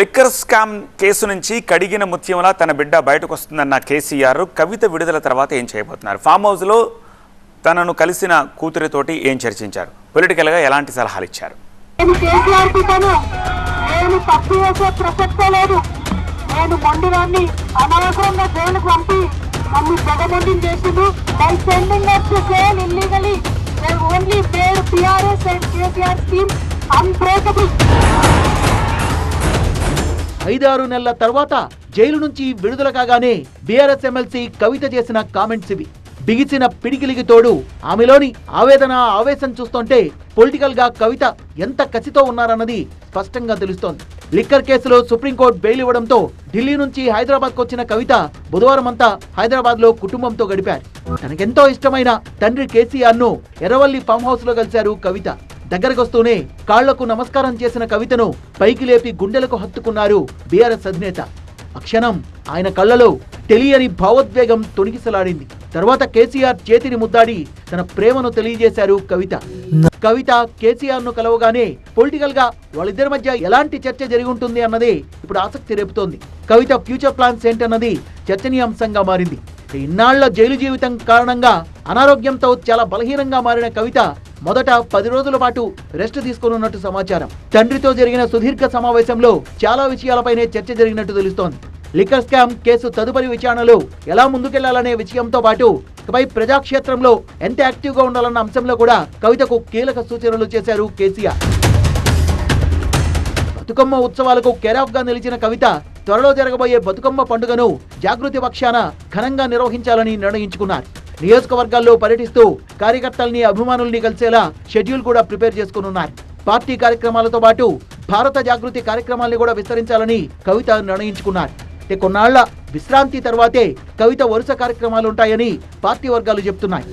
Liquor scam case నుంచి కడిగిన ముత్యంలా తన బిడ్డ బయటకు వస్తుందన్న కేసీఆర్ కవిత విడుదల తర్వాత ఏం చేయబోతున్నారు? ఫామ్ హౌస్లో తనను కలిసిన కూతురితోటి ఏం చర్చించారు? పొలిటికల్గా ఎలాంటి సలహాలు ఇచ్చారు నేను కేసీఆర్ బిడ్డను నేను తప్పు చేసే ప్రసక్తే లేదు. అనవసరంగా జైలుకు పంపి నన్ను జగమండిని చేసిండు. By sending up to jail illegally only paid PRS and KCR scheme unbreakable ఐదారు నెలల తర్వాత జైలు నుంచి విడుదల కాగానే బీఆర్ఎస్ ఎమ్మెల్సీ కవిత చేసిన కామెంట్స్ ఇవి. బిగిసిన పిడికిలికి తోడు ఆమెలోని ఆవేదన ఆవేశం చూస్తుంటే పొలిటికల్గా కవిత ఎంత కసితో ఉన్నారన్నది స్పష్టంగా తెలుస్తోంది. లిక్కర్ కేసులో సుప్రీంకోర్టు బెయిల్ ఇవ్వడంతో ఢిల్లీ నుంచి హైదరాబాద్ వచ్చిన కవిత బుధవారం అంతా హైదరాబాద్లో కుటుంబంతో గడిపారు. తనకెంతో ఇష్టమైన తండ్రి కేసీఆర్ను ఎర్రవల్లి ఫామ్ హౌస్లో కలిశారు కవిత. దగ్గరకొస్తూనే కాళ్ళకు నమస్కారం చేసిన కవితను పైకి లేపి గుండెలకు హత్తుకున్నారు బీఆర్ఎస్ అధినేత. అక్షణం ఆయన కళ్ళలో తెలియని భావోద్వేగం తొణికిసలాడింది. తర్వాత కేసీఆర్ చేతిని ముద్దాడి తన ప్రేమను తెలియజేశారు కవిత. కవిత కేసీఆర్ను కలవగానే పొలిటికల్గా వాళ్ళిద్దరి మధ్య ఎలాంటి చర్చ జరిగి ఉంటుంది అన్నదే ఇప్పుడు ఆసక్తి రేపుతోంది. కవిత ఫ్యూచర్ ప్లాన్స్ ఏంటన్నది చర్చనీయాంశంగా మారింది. ఇన్నాళ్ళ జైలు జీవితం కారణంగా అనారోగ్యంతో చాలా బలహీనంగా మారిన కవిత మొదట పది రోజుల పాటు రెస్ట్ తీసుకోనున్నట్టు సమాచారం. తండ్రితో జరిగిన సుదీర్ఘ సమావేశంలో చాలా విషయాలపైనే చర్చ జరిగినట్టు తెలుస్తోంది. లిక్కర్ స్కామ్ కేసు తదుపరి విచారణలో ఎలా ముందుకెళ్ళాలనే విషయంతో పాటు ఇకపై ప్రజాక్షేత్రంలో ఎంత యాక్టివ్గా ఉండాలన్న అంశంలో కూడా కవితకు కీలక సూచనలు చేశారు కేసీఆర్. బతుకమ్మ ఉత్సవాలకు కేరాఫ్గా నిలిచిన కవిత త్వరలో జరగబోయే బతుకమ్మ పండుగను జాగృతి పక్షాన ఘనంగా నిర్వహించాలని నిర్ణయించుకున్నారు. నియోజకవర్గాల్లో పర్యటిస్తూ కార్యకర్తల్ని అభిమానుల్ని కలిసేలా షెడ్యూల్ కూడా ప్రిపేర్ చేసుకున్నారు పార్టీ కార్యక్రమాలతో పాటు భారత జాగృతి కార్యక్రమాల్ని కూడా విస్తరించాలని కవిత నిర్ణయించుకున్నారు. అంటే కొన్నాళ్ళ విశ్రాంతి తర్వాతే కవిత వరుస కార్యక్రమాలుంటాయని పార్టీ వర్గాలు చెప్తున్నాయి.